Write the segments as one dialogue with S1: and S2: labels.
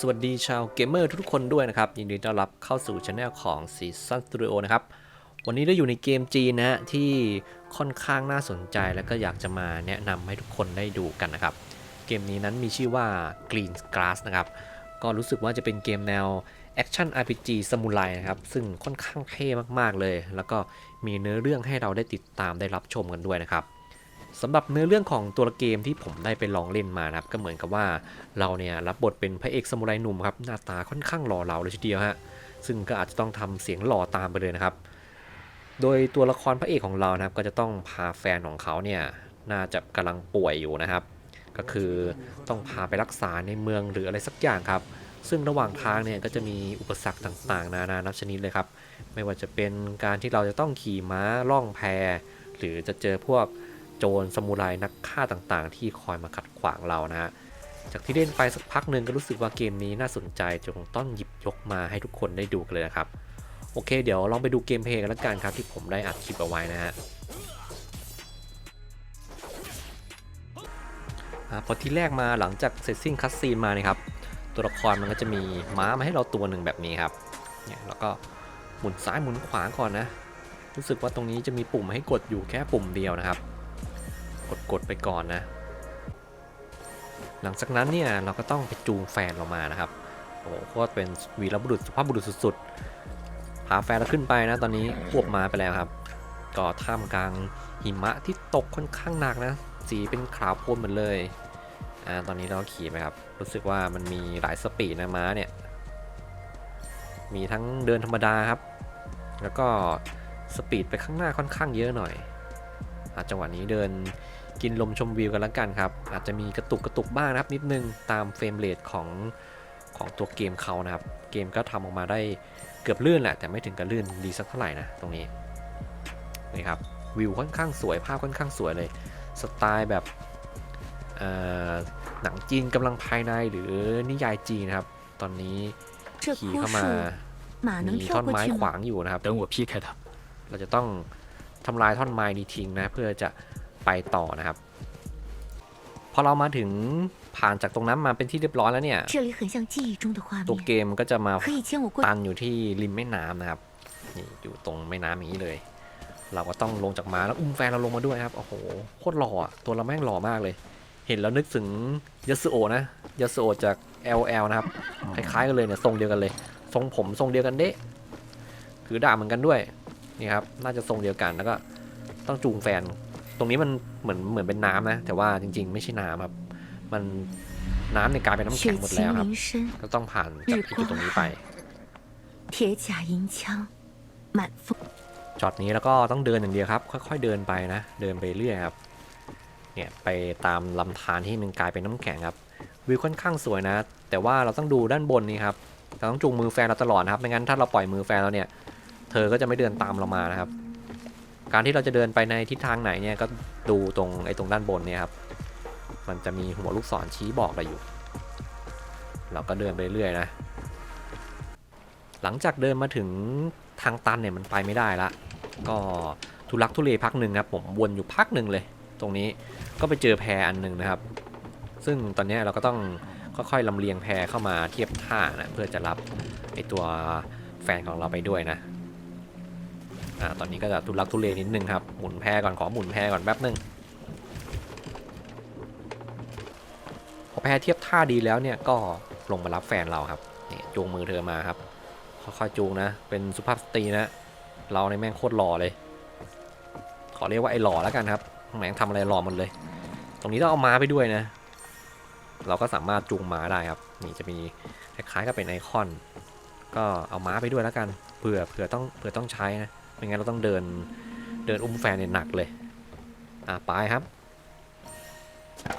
S1: สวัสดีชาวเกมเมอร์ทุกคนด้วยนะครับ ยินดีต้อนรับเข้าสู่ช anel ของ Season Studio นะครับ วันนี้เราอยู่ในเกมจีนนะฮะที่ค่อนข้างน่าสนใจแล้วก็อยากจะมาแนะนำให้ทุกคนได้ดูกันนะครับ เกมนี้นั้นมีชื่อว่า Green Grass นะครับ ก็รู้สึกว่าจะเป็นเกมแนว Action RPG สมุไรนะครับ ซึ่งค่อนข้างเท่มากๆเลย แล้วก็มีเนื้อเรื่องให้เราได้ติดตามได้รับชมกันด้วยนะครับ สำหรับเนื้อเรื่องของตัวเกมที่ผมได้ไปลองเล่นมานะครับ ก็เหมือนกับว่าเราเนี่ยรับบทเป็นพระเอกซามูไรหนุ่มครับหน้าตาค่อนข้างหล่อเหลาเลยทีเดียวฮะซึ่งก็อาจจะต้องทำเสียงหล่อตามไปเลยนะครับ โดยตัวละครพระเอกของเรานะครับ ก็จะต้องพาแฟนของเขาเนี่ยน่าจะกำลังป่วยอยู่นะครับ ก็คือต้องพาไปรักษาในเมืองหรืออะไรสักอย่างครับ ซึ่งระหว่างทางเนี่ยก็จะมีอุปสรรคต่างๆ นานานับชนิดเลยครับ ไม่ว่าจะเป็นการที่เราจะต้องขี่ม้าล่องแพหรือจะเจอพวก โจรสมุไรนักฆ่าต่างๆ ที่คอยมาขัดขวางเรานะฮะจากที่เล่นไปสักพักหนึ่งก็รู้สึกว่าเกมนี้น่าสนใจจนต้องหยิบยกมาให้ทุกคนได้ดูกันเลยนะครับ โอเค เดี๋ยวลองไปดูเกมเพลย์กันละกันครับที่ผมได้อัดคลิปเอาไว้นะฮะพอที่แรกมาหลังจากเสร็จสิ้นคัสซีนมาเนี่ยครับตัวละครมันก็จะมีม้ามาให้เราตัวหนึ่งแบบนี้ครับเนี่ยแล้วก็หมุนซ้ายหมุนขวาก่อนนะ รู้สึกว่าตรงนี้จะมีปุ่มให้กดอยู่แค่ปุ่มเดียวนะครับ กดกดไปก่อนนะ หลังจากนั้นเนี่ยเราก็ต้องไปจูงแฟนเรามานะครับโอ้โหโคตรเป็นวีรบุรุษสุภาพบุรุษสุดๆพาแฟนเราขึ้นไปนะตอนนี้ควบมาไปแล้วครับ ก็ท่ามกลางหิมะที่ตกค่อนข้างหนักนะ สีเป็นขาวโพลนหมดเลยอ่าตอนนี้เราขี่ไปครับ รู้สึกว่ามันมีหลายสปีดนะม้าเนี่ย มีทั้งเดินธรรมดาครับ แล้วก็สปีดไปข้างหน้าค่อนข้างเยอะหน่อย อาจังหวะนี้เดินกินลมชมวิวกันแล้วกันครับ อาจจะมีกระตุกกระตุกบ้างนะครับนิดนึงตามเฟรมเรทของของตัวเกมเขานะครับ เกมก็ทำออกมาได้เกือบลื่นแหละ แต่ไม่ถึงกับลื่นดีสักเท่าไหร่นะตรงนี้นี่ครับวิวค่อนข้างสวยภาพค่อนข้างสวยเลย สไตล์แบบหนังจีนกำลังภายในหรือนิยายจีนนะครับ ตอนนี้ขี่เข้ามามีท่อนไม้ขวางอยู่นะครับเราจะต้อง ทำลายท่อนไม้นี้ทิ้งนะเพื่อจะไปต่อนะครับพอเรามาถึงผ่านจากตรงนั้นมาเป็นที่เรียบร้อยแล้วเนี่ยตัวเกมก็จะมาตันอยู่ที่ริมแม่น้ำนะครับนี่อยู่ตรงแม่น้ำนี้เลย เราก็ต้องลงจากม้าแล้วอุ้มแฟนเราลงมาด้วยครับโอ้โหโคตรหล่ออะตัวเราแม่งหล่อมากเลย เห็นแล้วนึกถึงยัสโอนะยัสโอจาก LL นะครับคล้ายๆกันเลยเนี่ยทรงเดียวกันเลย ทรงผมทรงเดียวกันเด้คือด่าเหมือนกันด้วย นี่ครับน่าจะทรงเดียวกันแล้วก็ต้องจูงแฟน ตรงนี้มันเหมือนเหมือนเป็นน้ำนะ แต่ว่าจริง ๆ ไม่ใช่น้ำครับ มันน้ำในกลายเป็นน้ำแข็งหมดแล้วครับ ก็ต้องผ่านจากจุดตรงนี้ไปช็อดนี้แล้วก็ต้องเดินอย่างเดียวครับ ค่อย ๆ เดินไปนะ เดินไปเรื่อยครับ เนี่ยไปตามลำธารที่มันกลายเป็นน้ำแข็งครับวิวค่อนข้างสวยนะ แต่ว่าเราต้องดูด้านบนนี้ครับเราต้องจูงมือแฟนเราตลอดครับ ไม่งั้นถ้าเราปล่อยมือแฟนเราเนี่ย เธอก็จะไม่เดินตามเรามานะครับ การที่เราจะเดินไปในทิศทางไหนเนี่ยก็ดูตรงไอ้ตรงด้านบนเนี่ยครับ มันจะมีหัวลูกศรชี้บอกเราอยู่ เราก็เดินไปเรื่อยนะ หลังจากเดินมาถึงทางตันเนี่ยมันไปไม่ได้ละ ก็ทุลักทุเลพักหนึ่งครับผมวนอยู่พักหนึ่งเลย ตรงนี้ก็ไปเจอแพอันหนึ่งนะครับ ซึ่งตอนนี้เราก็ต้องค่อยๆลำเลียงแพเข้ามาเทียบท่านะเพื่อจะรับไอตัวแฟนของเราไปด้วยนะ อ่าตอนนี้ก็จะทุลักทุเลนิดนึงครับ หมุนแพก่อนขอหมุนแพก่อนแป๊บนึงพอแพเทียบท่าดีแล้วเนี่ยก็ลงมารับแฟนเราครับนี่จูงมือเธอมาครับค่อยๆจูงนะ เป็นสุภาพสตรีนะ เราในแม่งโคตรหล่อเลย ขอเรียกว่าไอ้หล่อแล้วกันครับแม่งทำอะไรหล่อหมดเลย ตรงนี้ต้องเอาม้าไปด้วยนะ เราก็สามารถจูงม้าได้ครับ นี่จะมีคล้ายๆกับเป็นไอคอน ก็เอาม้าไปด้วยแล้วกันเผื่อเผื่อต้องเผื่อต้องใช้นะ ไม่งั้นเราต้องเดินเดินอุ้มแฟนเนี่ยหนักเลย อะไปครับ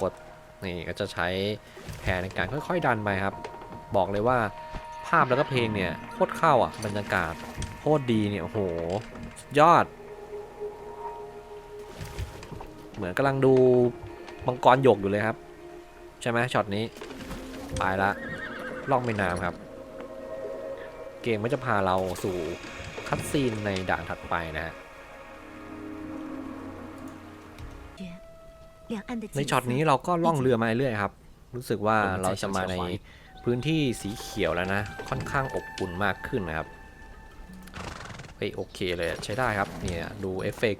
S1: กดนี่ก็จะใช้แผนในการค่อยๆดันไปครับ บอกเลยว่าภาพแล้วก็เพลงเนี่ยโคตรเข้าอะบรรยากาศโคตรดีเนี่ยโอ้โหยอด เหมือนกำลังดูมังกรหยกอยู่เลยครับ ใช่ไหมช็อตนี้ไปละล่องแม่น้ำครับ เกมก็จะพาเราสู่ คัดซีนในด่านถัดไปนะฮะในช็อตนี้เราก็ล่องเรือมาเรื่อยครับ รู้สึกว่าเราจะมาในพื้นที่สีเขียวแล้วนะ ค่อนข้างอบอุ่นมากขึ้นนะครับเฮ้ยโอเคเลยใช้ได้ครับเนี่ยดูเอฟเฟก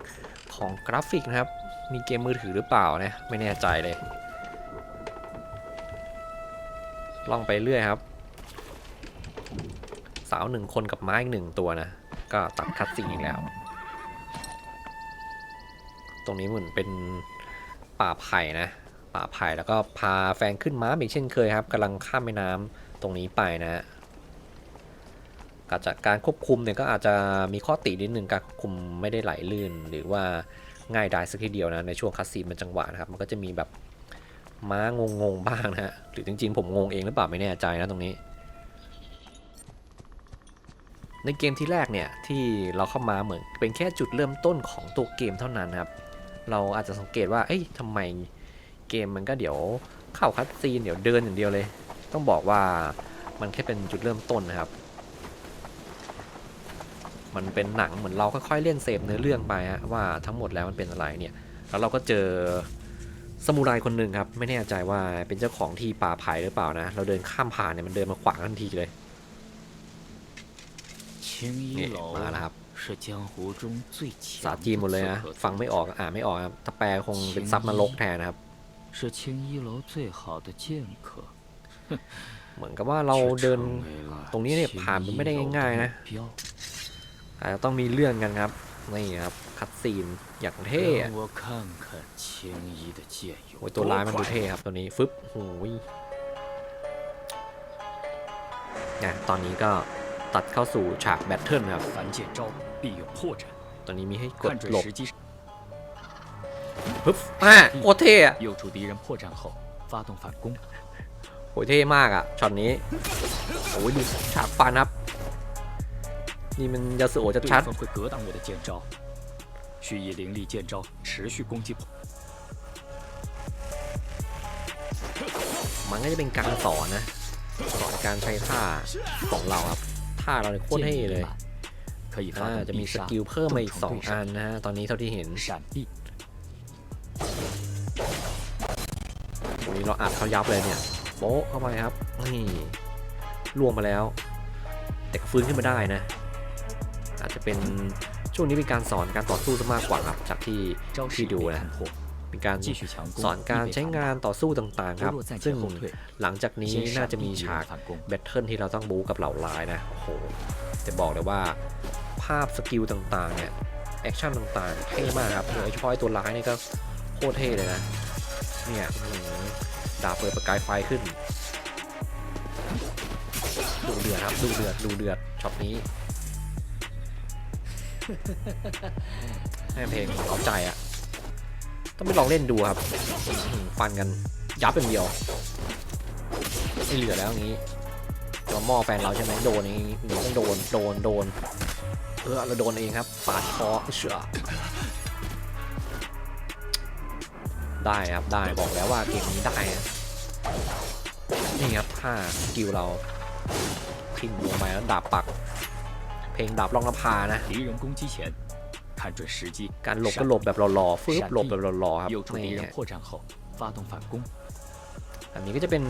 S1: ของกราฟิกนะครับ มีเกมมือถือหรือเปล่านะไม่แน่ใจเลย ล่องไปเรื่อยครับ สาวหนึ่งคนกับไม้อีกหนึ่งตัวนะ ก็ตัดคัดซีอีกแล้ว ตรงนี้เหมือนเป็นป่าไผ่นะ ป่าไผ่แล้วก็พาแฟนขึ้นม้าอีกเช่นเคยครับกำลังข้ามแม่น้ำตรงนี้ไปนะฮะการจัดการควบคุมเนี่ยก็อาจจะมีข้อตินิดนึงการควบคุมไม่ได้ไหลลื่น หรือว่าง่ายดายสักทีเดียวนะในช่วงคัสซีนมันจังหวะนะครับมันก็จะมีแบบม้างงงๆบ้างนะฮะหรือจริงๆ ผมงงเองหรือเปล่าไม่แน่ใจนะตรงนี้ ในเกมที่แรกเนี่ยที่เราเข้ามาเหมือนเป็นแค่จุดเริ่มต้นของตัวเกมเท่านั้นครับ เราอาจจะสังเกตว่า เอ้ยทำไมเกมมันก็เดี๋ยวเข้าคัดซีนเดี๋ยวเดินอย่างเดียวเลย ต้องบอกว่ามันแค่เป็นจุดเริ่มต้นนะครับ มันเป็นหนังเหมือนเราค่อยๆเล่นเสพเนื้อเรื่องไปฮะว่าทั้งหมดแล้วมันเป็นอะไรเนี่ย แล้วเราก็เจอสมุไรคนหนึ่งครับ ไม่แน่ใจว่าเป็นเจ้าของที่ป่าไผ่หรือเปล่านะ เราเดินข้ามผ่านเนี่ยมันเดินมาขวางทันทีเลย นี่มาแล้วครับสาจีนหมดเลยนะฟังไม่ออกอ่านไม่ออกครับถ้าแปลคงเป็นซับมาลกแทนนะครับเหมือนกับว่าเราเดินตรงนี้เนี่ยผ่านไปไม่ได้ง่ายๆนะอาจจะต้องมีเรื่องกันครับนี่ครับคัดซีนอย่างเท่โอ้ยตัวร้ายมันดูเท่ครับตัวนี้ฟึบโอ้ยนะตอนนี้ก็ ตัดเข้าสู่ฉากแบทเทิลครับ
S2: 凡剑招必有破绽，
S1: ตอนนี้มีให้กด
S2: 看准
S1: หลบ
S2: 时机，
S1: ปึ๊บอ่ะโคตรเท่อะ
S2: 诱出敌人破绽后发动反攻。
S1: โหยเท่มากอ่ะช็อตนี้โอ้ยดูฉากฟันครับ นี่มันยาสุโอะ
S2: 对
S1: ชัด
S2: 方会格挡我的剑招，需以灵力剑招持续攻击。
S1: ๆมันก็จะเป็นการสอนนะสอนการใช้ท่าของเราครับ ฆ่าเราเนี่ยโคตรเท่เลยจะมีสกิลเพิ่มมาอีกสองอันนะฮะ ตอนนี้เท่าที่เห็นนี้เราอัดเขายับเลยเนี่ยโป๊ะเข้าไปครับ นี่ล่วงมาแล้ว แต่ก็ฟื้นขึ้นมาได้นะ อาจจะเป็นช่วงนี้เป็นการสอนการต่อสู้ซะมากกว่าครับจากที่ที่ดูนะ เป็นการสอนการใช้งานต่อสู้ต่างๆครับ ซึ่งหลังจากนี้น่าจะมีฉากแบทเทิลที่เราต้องบู๊กับเหล่าร้ายนะโอ้โหจะบอกเลยว่าภาพสกิลต่างๆเนี่ยแอคชั่นต่างๆเท่มากครับโดยเฉพาะตัวร้ายนี่ก็โคตรเท่เลยนะ เนี่ยดาบเปิดประกายไฟขึ้น ดูเดือดครับ ดูเดือด ดูเดือด ช็อตนี้ให้เพลงเอาใจอะ ต้องไปลองเล่นดูครับฟันกันยับเป็นเดียวไม่เหลือแล้วงี้เราม้อแฟนเราใช่ไหมโดนงี้หนูต้องโดนโดนโดนเออเราโดนเองครับปาดคอเชือได้ครับได้บอกแล้วว่าเกมนี้ได้นี่ครับถ้าสกิลเราทิ้งลงไปแล้วดาบปัก เพลงดาบล่องลนพานะ
S2: 看准时机，
S1: การหลบก็หลบแบบหล่อๆฟืบหลบแบบหล่อๆครับ
S2: 诱出敌
S1: นี่
S2: 人破绽后发动反攻。
S1: อันนี้ก็จะเป็น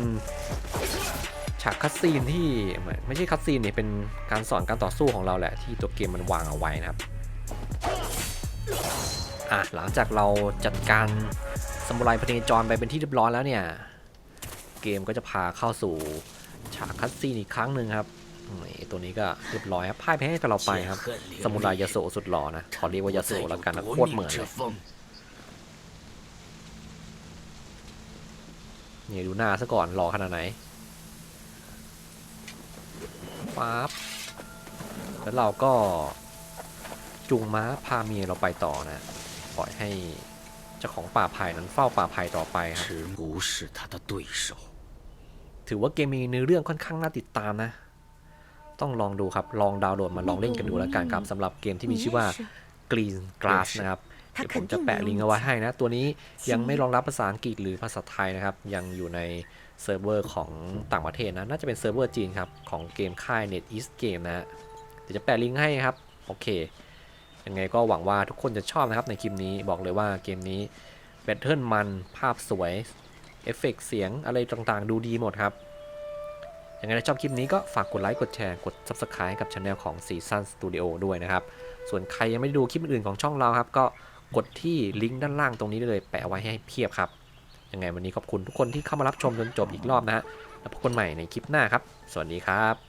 S1: ฉากคัดซีนที่ไม่ไม่ใช่คัดซีนเนี่ยเป็นการสอนการต่อสู้ของเราแหละ ที่ตัวเกมมันวางเอาไว้นะครับอ่ะหลังจากเราจัดการสมุไรพเนจรไปเป็นที่เรียบร้อยแล้วเนี่ย เกมก็จะพาเข้าสู่ฉากคัดซีนอีกครั้งหนึ่งครับนี่ ตัวนี้ก็เรียบร้อยครับพ่ายแพ้ให้เราไปครับ สมุไรยาโสสุดหล่อนะ ขอเรียกว่ายาโสแล้วกันนะโคตรเหมือนเลยนี่ดูหน้าซะก่อนหล่อขนาดไหนปั๊บแล้วเราก็จุงม้าพาเมียเราไปต่อนะปล่อยให้เจ้าของป่าไายนั้นเฝ้าป่าไผ่ต่อไปครับถือว่าเกมมีเนื้อเรื่องค่อนข้างน่าติดตามนะ ต้องลองดูครับ ลองดาวน์โหลดมาลองเล่นกันดูแล้วกันครับสำหรับเกมที่มีชื่อว่า Green Glass นะครับเดี๋ยวผมจะแปะลิงก์เอาไว้ให้นะ ตัวนี้ยังไม่รองรับภาษาอังกฤษหรือภาษาไทยนะครับ ยังอยู่ในเซิร์ฟเวอร์ของต่างประเทศนะ น่าจะเป็นเซิร์ฟเวอร์จีนครับ ของเกมค่าย Net East Game นะเดี๋ยวจะแปะลิงก์ให้ครับ โอเค ยังไงก็หวังว่าทุกคนจะชอบนะครับในคลิปนี้ บอกเลยว่าเกมนี้แบทเทิลมัน ภาพสวย เอฟเฟกเสียงอะไรต่างๆ ดูดีหมดครับ ยังไงถ้าชอบคลิปนี้ก็ฝากกดไลค์ กดแชร์ กด Subscribe กับช anel ของ Season Studio ด้วยนะครับ ส่วนใครยังไม่ได้ดูคลิปอื่นๆของช่องเราครับ ก็กดที่ลิงก์ด้านล่างตรงนี้ได้เลยแปะไว้ให้เพียบครับ ยังไงวันนี้ขอบคุณทุกคนที่เข้ามารับชมจนจบอีกรอบนะฮะ แล้วพบกันใหม่ในคลิปหน้าครับ สวัสดีครับ